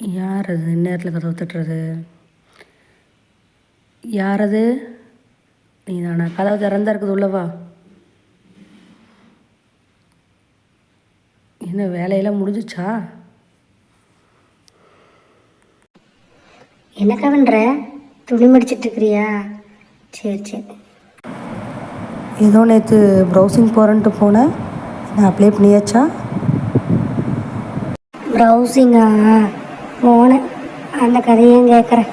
யார் அது இந்நேரத்தில் கதவு தட்டுறது. யார் அது நீ தானா கதவு திறந்தா இருக்குது உள்ளவா என்ன வேலையெல்லாம் முடிஞ்சிச்சா? என்னக்கா பண்ணுற துணி மடிச்சிட்டு இருக்கிறியா? சரி சரி. ஏதோ நேற்று ப்ரௌசிங் போகிறேன்ட்டு போனேன். நான் அப்ளை பண்ணியாச்சா? ப்ரௌசிங்கா போனேன் அந்த கதையும் கேட்குறேன்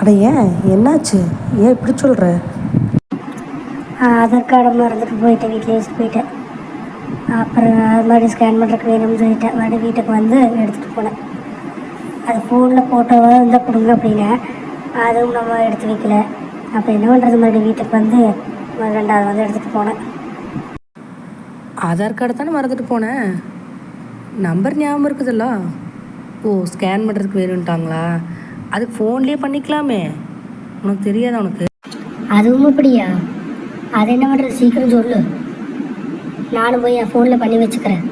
அட ஏன்? என்னாச்சு? ஏன் இப்படி சொல்கிற ஆதார் கார்டை மறந்துட்டு போயிட்டேன் வீட்டில் போயிட்டேன். அப்புறம் அது மாதிரி ஸ்கேன் பண்ணுறதுக்கு வேணும்னு சொல்லிட்டேன். மறுபடியும் வீட்டுக்கு வந்து எடுத்துகிட்டு போனேன். அது ஃபோனில் ஃபோட்டோவாக இருந்தால் கொடுங்க அப்படின்னேன் அதுவும் நம்ம எடுத்து வைக்கல. அப்போ என்ன பண்ணுறது மறுபடியும் வீட்டுக்கு வந்து ரெண்டாவது வந்து எடுத்துகிட்டு போனேன். ஆதார் கார்டு தானே மறந்துட்டு போனேன் நம்பர் ஞாபகம் இருக்குதுல்ல? ஓ ஸ்கேன் பண்ணுறதுக்கு வேணும்ட்டாங்களா? அது ஃபோன்லேயே பண்ணிக்கலாமே. உனக்கு தெரியாதா உனக்கு? அதுவும் அப்படியா? அது என்ன பண்ணுறது சீக்கிரம் சொல்லு. நானும் போய் என் ஃபோனில் பண்ணி வச்சுக்கிறேன்.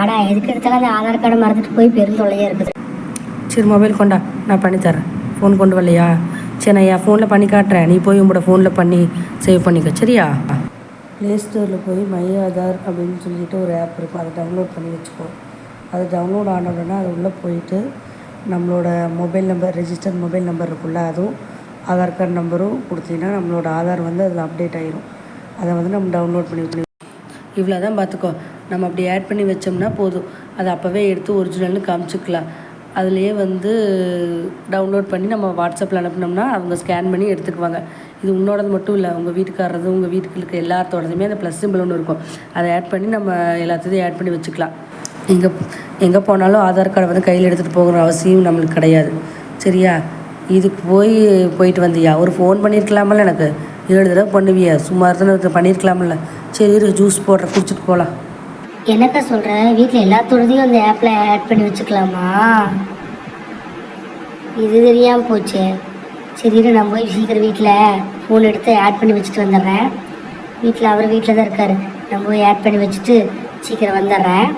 ஆடா எதுக்கு எடுத்தாலும் அந்த ஆதார் கார்டை மறந்துட்டு போய் பெருந்தொல்லையாக இருக்குது. சரி மொபைல் கொண்டா. நான் பண்ணித்தரேன் ஃபோன் கொண்டு வரலையா? சரி நான் என் ஃபோனில் பண்ணி காட்டுறேன். நீ போய் உங்களோட ஃபோனில் பண்ணி சேவ் பண்ணிக்க. சரியா? ப்ளே ஸ்டோரில் போய் மை ஆதார் அப்படின்னு சொல்லிட்டு ஒரு ஆப் இருக்கும். அதை டவுன்லோட் பண்ணி வச்சுக்கோ. அது டவுன்லோட் ஆன உடனே அது உள்ளே போயிட்டு நம்மளோட mobile number register mobile number இருக்குல்ல அதுவும் ஆதார் கார்டு நம்பரும் கொடுத்தீங்கன்னா நம்மளோட ஆதார் வந்து அதில் அப்டேட் ஆயிரும். அதை வந்து நம்ம டவுன்லோட் பண்ணி பண்ணி இவ்வளோ தான் பார்த்துக்கோ நம்ம அப்படி ஆட் பண்ணி வச்சோம்னா போதும். அதை அப்போவே எடுத்து ஒரிஜினல்னு காமிச்சிக்கலாம். அதுலேயே வந்து டவுன்லோட் பண்ணி நம்ம வாட்ஸ்அப்பில் அனுப்பினோம்னா அவங்க ஸ்கேன் பண்ணி எடுத்துக்குவாங்க. இது உன்னோடது மட்டும் இல்லை உங்கள் வீட்டுக்காரது உங்கள் வீட்டுக்கு இருக்க எல்லாத்தோடதுமே அந்த ப்ளஸ் சிம்பிள் ஒன்று இருக்கும். அதை ஆட் பண்ணி நம்ம எல்லாத்தையும் ஆட் பண்ணி வச்சுக்கலாம். எங்கே எங்கே போனாலும் ஆதார் கார்டை வந்து கையில் எடுத்துகிட்டு போகிற அவசியம் நம்மளுக்கு கிடையாது. சரியா? இதுக்கு போய் போயிட்டு வந்தியா? ஒரு ஃபோன் பண்ணியிருக்கலாமல்ல எனக்கு? ஏழு தடவை பண்ணுவியா. சுமார் தானே பண்ணியிருக்கலாமில்ல சரி இரு ஜூஸ் போடுற குடிச்சிட்டு போகலாம் என்னக்கா சொல்கிற வீட்டில் எல்லாத்தோடதையும் அந்த ஆப்பில் ஆட் பண்ணி வச்சுக்கலாமா? இது தெரியாமல் போச்சு. சரி இரு நான் போய் சீக்கிரம் வீட்டில் ஃபோன் எடுத்து ஆட் பண்ணி வச்சுட்டு வந்துடுறேன். வீட்டில் அவர் வீட்டில் தான் இருக்கார். நான் போய் ஆட் பண்ணி வச்சுட்டு சீக்கிரம் வந்துடுறேன்.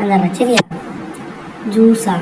அந்த ரச்சரியா ஜூஸா?